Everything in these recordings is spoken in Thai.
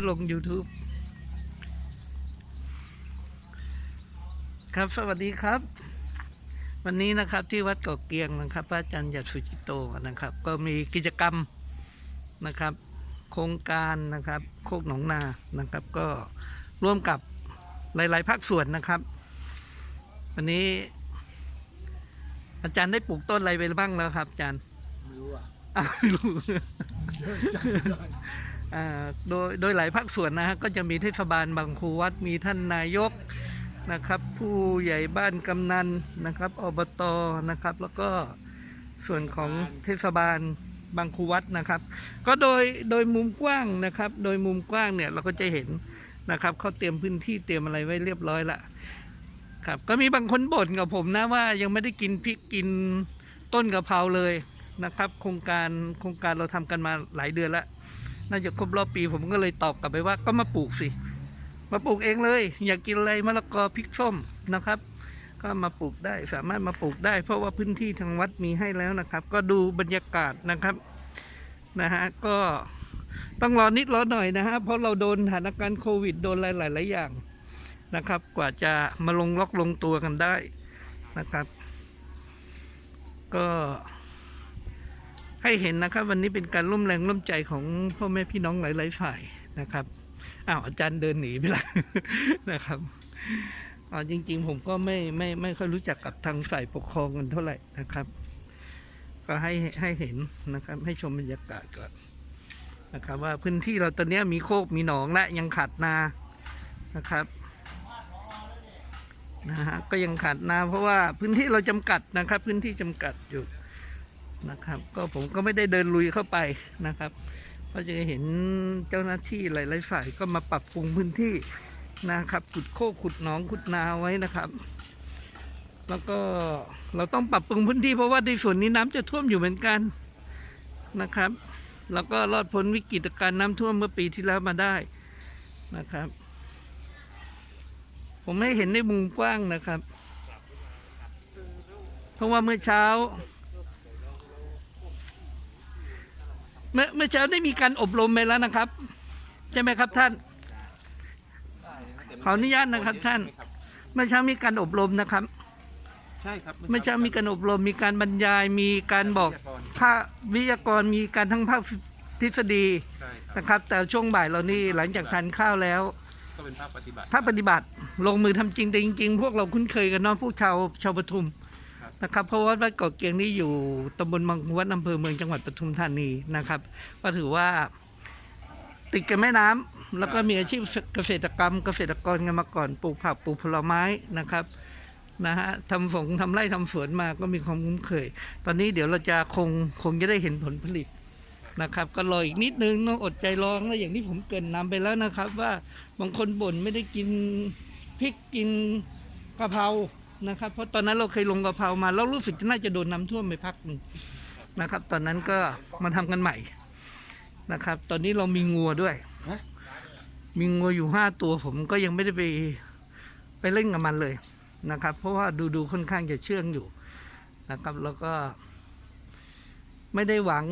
ลง YouTube ครับ สวัสดีครับ วันนี้นะครับที่วัดเกาะเกียงนะครับ พระอาจารย์หยัดสุจิโตนะครับ ก็มีกิจกรรมนะครับ โครงการนะครับโคกหนองนานะครับ ก็ร่วมกับหลาย ๆ ภาคส่วนนะครับ วันนี้ อาจารย์ได้ปลูกต้นอะไรไปบ้างแล้วครับ อาจารย์ ไม่รู้อะอ้าวไม่รู้ โดยโดยหลายภาคส่วนนะฮะก็จะมีเทศบาลบางคูวัดมีท่านนายกนะครับผู้ใหญ่บ้านกำนันนะครับอบตนะครับ แล้วก็ส่วนของเทศบาลบางคูวัดนะครับ ก็โดยโดยมุมกว้างนะครับ โดยมุมกว้างเนี่ยเราก็จะเห็นนะครับเขาเตรียมพื้นที่เตรียมอะไรไว้เรียบร้อยละครับก็มีบางคนบ่นกับผมนะว่ายังไม่ได้กินพริกกินต้นกะเพราเลยนะครับ โครงการโครงการเราทำกันมาหลายเดือนแล้ว น่าจะครบรอบปีผมก็เลยตอบกลับไปว่าก็มาปลูกสิ มาปลูกเองเลย อยากกินอะไรมะละกอพริกส้มนะครับ ก็มาปลูกได้สามารถมาปลูกได้ เพราะว่าพื้นที่ทางวัดมีให้แล้วนะครับ ก็ดูบรรยากาศนะครับนะฮะก็ต้องรอนิดรอหน่อยนะฮะเพราะเราโดนสถานการณ์โควิดโดนหลาย ๆ หลายอย่างนะครับ กว่าจะมาลงล็อกลงตัวกันได้นะครับ ก็ ให้เห็นนะครับ วันนี้เป็นการร่วมแรงร่วมใจของพ่อแม่พี่น้องหลายๆฝ่ายนะครับอ้าวอาจารย์เดินหนีไปละนะครับอ๋อจริง ๆ ผมก็ไม่ไม่ไม่ค่อยรู้จักกับทางฝ่ายปกครองกันเท่าไหร่นะครับ ก็ให้ให้เห็นนะครับ ให้ชมบรรยากาศก่อนนะครับ ว่าพื้นที่เราตอนนี้มีโคกมีหนองและยังขาดนานะครับนะฮะก็ยังขาดนาเพราะว่าพื้นที่เราจำกัดนะครับ พื้นที่จำกัดอยู่ นะครับ ก็ผมก็ไม่ได้เดินลุยเข้าไปนะครับ ก็จะเห็นเจ้าหน้าที่หลายๆฝ่ายก็มาปรับปรุงพื้นที่นะครับขุดโคกขุดหนองขุดนาไว้นะครับ แล้วก็เราต้องปรับปรุงพื้นที่เพราะว่าในส่วนนี้น้ำจะท่วมอยู่เหมือนกันนะครับ แล้วก็รอดพ้นวิกฤตการณ์น้ำท่วมเมื่อปีที่แล้วมาได้นะครับ ผมไม่เห็นในมุมกว้างนะครับ เพราะว่าเมื่อเช้า เมื่อเมื่อเช้าได้มีการอบรมไปแล้วนะครับ ใช่ไหมครับท่าน ขออนุญาตนะครับท่าน เมื่อเช้ามีการอบรมนะครับ ใช่ครับเมื่อเช้ามีการอบรม มีการบรรยาย มีการบอกภาควิทยากร มีการทั้งภาคทฤษฎีใช่ครับนะครับ แต่ช่วงบ่ายเรานี่หลังจากทานข้าวแล้วก็เป็นภาคปฏิบัติภาคปฏิบัติลงมือทำจริงแต่จริง ๆ พวกเราคุ้นเคยกันเนาะพวกชาวชาวปทุมครับ นะครับเพราะว่าวัดเกาะเกียงนี่อยู่ตำบลบางวัดอำเภอเมืองจังหวัดปทุมธานีนะครับ ก็ถือว่าติดกับแม่น้ำแล้วก็มีอาชีพเกษตรกรรม เกษตรกรกันมาก่อนปลูกผักปลูกผลไม้นะครับนะฮะทำฝงทำไร่ทำสวนมาก็มีความคุ้นเคย ตอนนี้เดี๋ยวเราจะคงคงจะได้เห็นผลผลิตนะครับ ก็รออีกนิดนึงต้องอดใจรองแล้วอย่างที่ผมเกินนำไปแล้วนะครับ ว่าบางคนบ่นไม่ได้กินพริกกินกะเพรา นะครับเพราะตอนนั้นเราเคยลงกะเพรามาแล้วรู้สึกจะน่าจะโดนน้ำท่วมไปพักหนึ่งนะครับ ตอนนั้นก็มาทำกันใหม่นะครับ ตอนนี้เรามีงัวด้วยมีงัวอยู่ห้าตัวผมก็ยังไม่ได้ไปไปเล่นกับมันเลยนะครับ เพราะว่าดูดูค่อนข้างจะเชื่องอยู่นะครับ แล้วก็ ไม่ได้หวัง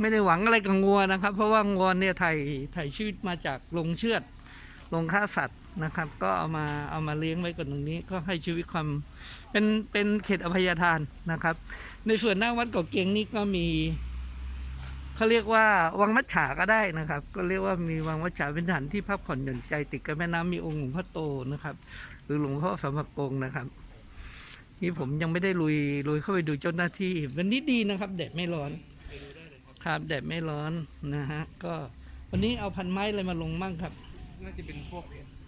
ไม่ได้หวังอะไรกับงัวนะครับ เพราะว่างัวเนี่ยไถ่ไถ่ชีวิตมาจากลงเชือดลงฆ่าสัตว์ นะครับ ก็เอามาเอามาเลี้ยงไว้กันตรงนี้ ก็ให้ชีวิตความเป็นเป็นเขตอภัยทานนะครับ ในส่วนหน้าวัดเกาะเกียงนี่ก็มีเขาเรียกว่าวังมัจฉาก็ได้นะครับ ก็เรียกว่ามีวังมัจฉาเป็นสถานที่พักผ่อนหย่อนใจติดกับแม่น้ำมีองค์หลวงพ่อโตนะครับ หรือหลวงพ่อสมภกงนะครับนี่ผมยังไม่ได้ลุยลุยเข้าไปดูเจ้าหน้าที่ วันนี้ดีนะครับแดดไม่ร้อนครับแดดไม่ร้อนนะฮะก็วันนี้เอาพันไม้อะไรมาลงมั่งครับ น่าจะเป็นพวก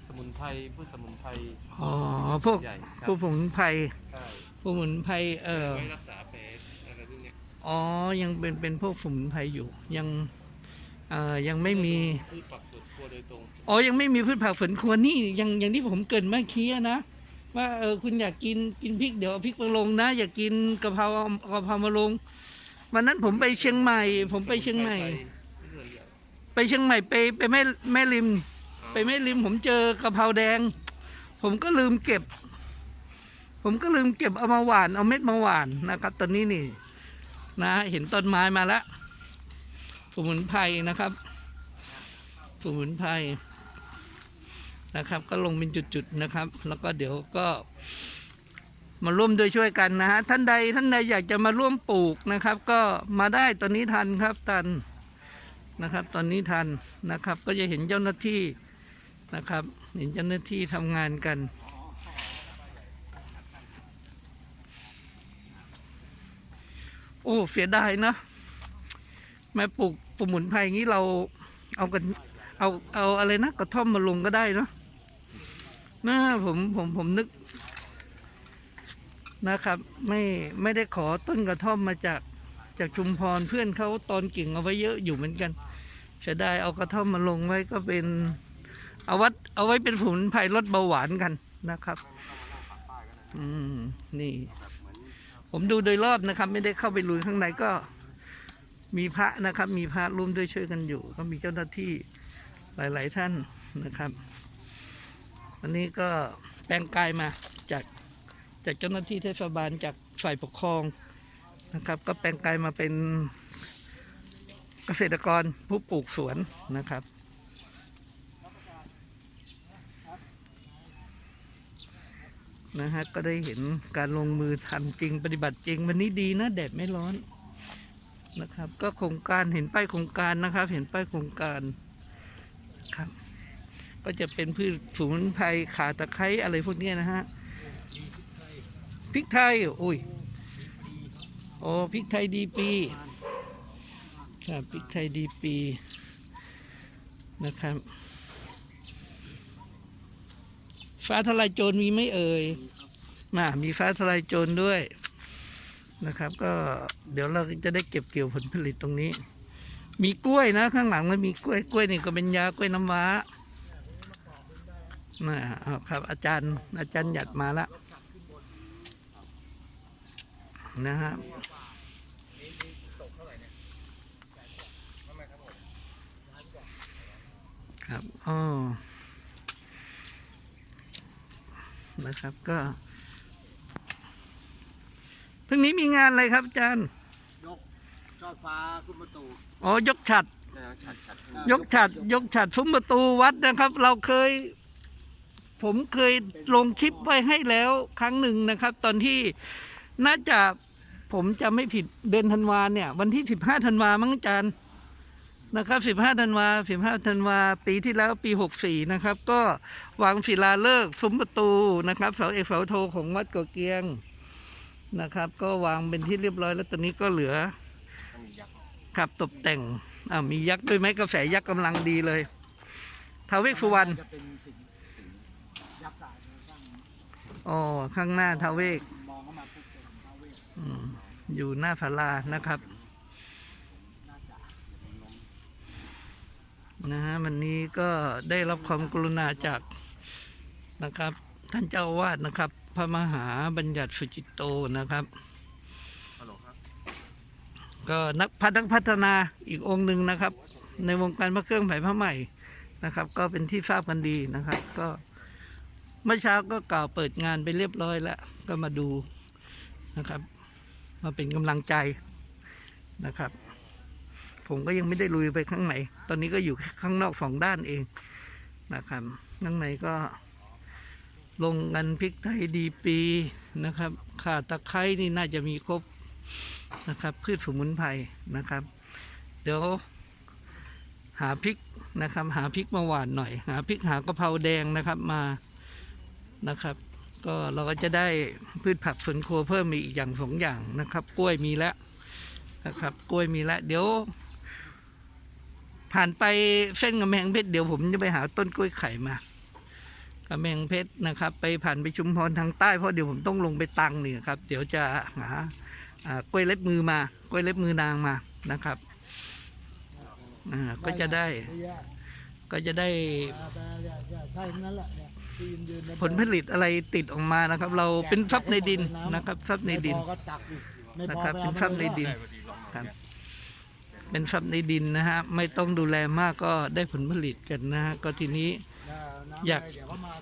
สมุนไพรพืชสมุนไพร อ๋อพวกใหญ่คพรัวบกสมุนไพรใช่พวกสมุนไพรเอ่อไว้รักษาแผลอะไรพวกเนี้ยอ๋อยังเป็นเป็นพวกสมุนไพรอยู่ ยังเอ่อยังไม่มี พืชปักสวนครัวโดยตรงอ๋อ ยังไม่มีพืชผักสวนครัวนี่อย่างอย่างที่ผมเกรินเมื่อกี้อะนะ ว่าเออคุณอยากกินกินพริกเดี๋ยวเอาพริกมาลงนะ อยากกินกะเพราเอากะเพรามาลง วันนั้นผมไปเชียงใหม่ ผมไปเชียงใหม่ไปเชียงใหม่ไปไปแม่แม่ริม ไปแม่ริมผมเจอกะเพราแดง ผมก็ลืมเก็บ ผมก็ลืมเก็บเอามาหวานเอาเม็ดมาหวานนะครับ ตอนนี้นี่ นะ เห็นต้นไม้มาแล้วสมุนไพรนะครับสมุนไพรนะครับ ก็ลงเป็นจุดๆนะครับ แล้วก็เดี๋ยวก็มาร่วมโดยช่วยกันนะฮะท่านใดท่านใดอยากจะมาร่วมปลูกนะครับ ก็มาได้ตอนนี้ทันครับทันนะครับ ตอนนี้ทันนะครับ ก็จะเห็นเจ้าหน้าที่ นะครับเห็นเจ้าหน้าที่ทำงานกัน โอ้เสียดายนะแม่ปลูกสมุนไพรอย่างนี้เราเอากันเอาเอาอะไรนะกระท่อมมาลงก็ได้เนาะนะผมผมผมนึกนะครับ ไม่ไม่ได้ขอต้นกระท่อมมาจากจากชุมพรเพื่อนเขาตอนกิ่งเอาไว้เยอะอยู่เหมือนกันจะได้เอากระท่อมมาลงไว้ก็เป็น เอาวัดเอาไว้เป็นสมุนไพรลดเบาหวานกันนะครับ อืมนี่ ผมดูโดยรอบนะครับ ไม่ได้เข้าไปลุยข้างในก็มีพระนะครับ มีพระร่วมด้วยช่วยกันอยู่ ก็มีเจ้าหน้าที่หลาย ๆ ท่านนะครับ อันนี้ก็แปลงกายมาจากจากเจ้าหน้าที่เทศบาลจากฝ่ายปกครองนะครับ ก็แปลงกายมาเป็นเกษตรกรผู้ปลูกสวนนะครับ นะฮะก็ได้เห็นการลงมือทำจริงปฏิบัติจริง วันนี้ดีนะแดดไม่ร้อนนะครับ ก็โครงการเห็นป้ายโครงการนะครับ เห็นป้ายโครงการครับ ก็จะเป็นพืชสมุนไพรขาตะไคร้อะไรพวกนี้นะฮะพริกไทยอุ้ยโอ้พริกไทยดีปีครับพริกไทยดีปีนะครับ ฟ้าทลายโจรมีไม่เอ่ยมามีฟ้าทลายโจรด้วยนะครับ ก็เดี๋ยวเราจะได้เก็บเกี่ยวผลผลิตตรงนี้ มีกล้วยนะ ข้างหลังมันมีกล้วยกล้วยนี่ก็เป็นยากล้วยน้ำว้านะครับ อาจารย์ อาจารย์หยัดมาละนะฮะครับอ๋อ นะครับก็พรุ่งนี้มีงานอะไรครับอาจารย์ยกช่อฟ้าซุ้มประตูอ๋อยกฉัดนะชัดชัดยกฉัด ยกฉัดซุ้มประตูวัดนะครับ เราเคย ผมเคยลงคลิปไว้ให้แล้วครั้งหนึ่งนะครับ ตอนที่น่าจะผมจะไม่ผิดเดือนธันวาเนี่ย วันที่สิบห้าธันวามั้งอาจารย์ นะครับสิบห้าธันวาสิบห้าธันวา ปีที่แล้วปีหกสี่นะครับ ก็วางศิลาฤกษ์ซุ้มประตูนะครับ เสาเอกเสาโทของวัดกอเกียงนะครับ ก็วางเป็นที่เรียบร้อยแล้วตอนนี้ก็เหลือครับตกแต่งอ่ามียักษ์ด้วยไหมกาแฟยักษ์กำลังดีเลยทาวเวกสุวรรณอ๋อข้างหน้าทาวเวกมองเข้ามาปุ๊บเป็นท้าวเวสอืมอยู่หน้าศาลานะครับ น่าจะ นะฮะวันนี้ก็ได้รับความกรุณาจากนะครับ ท่านเจ้าวาสนะครับ พระมหาบัญญัติสุจิตโตนะครับก็นักพัฒนพัฒนาอีกองค์หนึ่งนะครับ ในวงการพระเครื่องไผ่พระใหม่นะครับ ก็เป็นที่ทราบกันดีนะครับ ก็เมื่อเช้าก็กล่าวเปิดงานไปเรียบร้อยแล้ว ก็มาดูนะครับ มาเป็นกำลังใจนะครับ ผมก็ยังไม่ได้ลุยไปข้างในตอนนี้ก็อยู่ข้างนอกสองด้านเองนะครับข้างในก็ลงกันพริกไทยดีปีนะครับข่าตะไคร้นี่น่าจะมีครบนะครับ พืชสมุนไพรนะครับ เดี๋ยวหาพริกนะครับ หาพริกมาหวานหน่อย หาพริกหากะเพราแดงนะครับมานะครับ ก็เราก็จะได้พืชผักสวนครัวเพิ่มอีกอย่างสองอย่างนะครับ กล้วยมีแล้วนะครับ กล้วยมีแล้วเดี๋ยว ผ่านไปเส้นกำแพงเพชรเดี๋ยวผมจะไปหาต้นกล้วยไข่มากำแพงเพชรนะครับ ไปผ่านไปชุมพรทางใต้เพราะเดี๋ยวผมต้องลงไปตังนี่ครับ เดี๋ยวจะหากล้วยเล็บมือมากล้วยเล็บมือนางมานะครับก็จะได้ก็จะได้ผลผลิตอะไรติดออกมานะครับ เราเป็นทรัพย์ในดินนะครับทรัพย์ในดินนะครับเป็นทรัพย์ในดินครับ เป็นทรัพย์ในดินนะฮะ ไม่ต้องดูแลมากก็ได้ผลผลิตกันนะฮะ ก็ทีนี้อยาก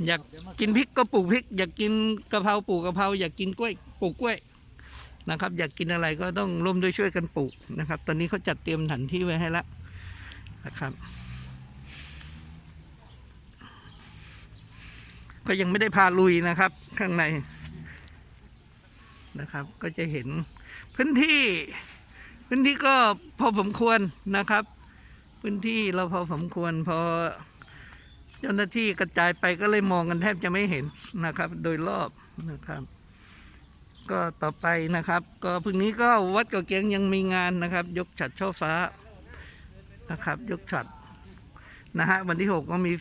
อยากกินพริกก็ปลูกพริก อยากกินกะเพราปลูกกะเพราอยากกินกล้วยปลูกกล้วยนะครับ อยากกินอะไรก็ต้องร่วมด้วยช่วยกันปลูกนะครับ ตอนนี้เขาจัดเตรียมถันที่ไว้ให้แล้วนะครับก็ยังไม่ได้พาลุยนะครับข้างในนะครับ ก็จะเห็นพื้นที่ พื้นที่ก็พอสมควรนะครับ พื้นที่เราพอสมควรพอเจ้าหน้าที่กระจายไปก็เลยมองกันแทบจะไม่เห็นนะครับ โดยรอบนะครับ ก็ต่อไปนะครับ ก็พรุ่งนี้ก็วัดเกาเกียงยังมีงานนะครับ ยกฉัดช่อฟ้านะครับ ยกฉัดนะฮะวันที่หกก็มี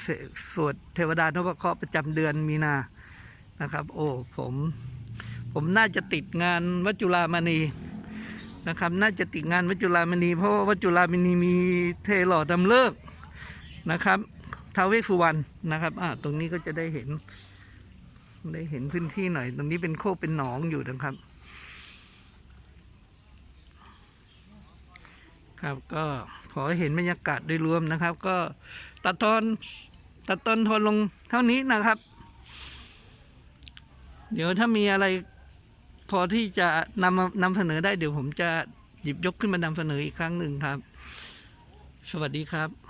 สวดเทวดานพเคราะห์ประจำเดือนมีนานะครับ โอ้ผม ผมน่าจะติดงานวัดจุฬามณี นะครับ น่าจะติดงานวัจุฬามณีเพราะว่าวัจุฬามณีมีเทหล่อดำเลิกนะครับทาวเวสุวรรณนะครับอ่าตรงนี้ก็จะได้เห็น ได้เห็นพื้นที่หน่อย ตรงนี้เป็นโคกเป็นหนองอยู่นะครับ ครับก็ขอเห็นบรรยากาศโดยรวมนะครับ ก็ตัดตอนตัดตอนทอนลงเท่านี้นะครับ เดี๋ยวถ้ามีอะไร พอที่จะนำมานำเสนอได้เดี๋ยวผมจะหยิบยกขึ้นมานำเสนออีกครั้งหนึ่งครับ สวัสดีครับ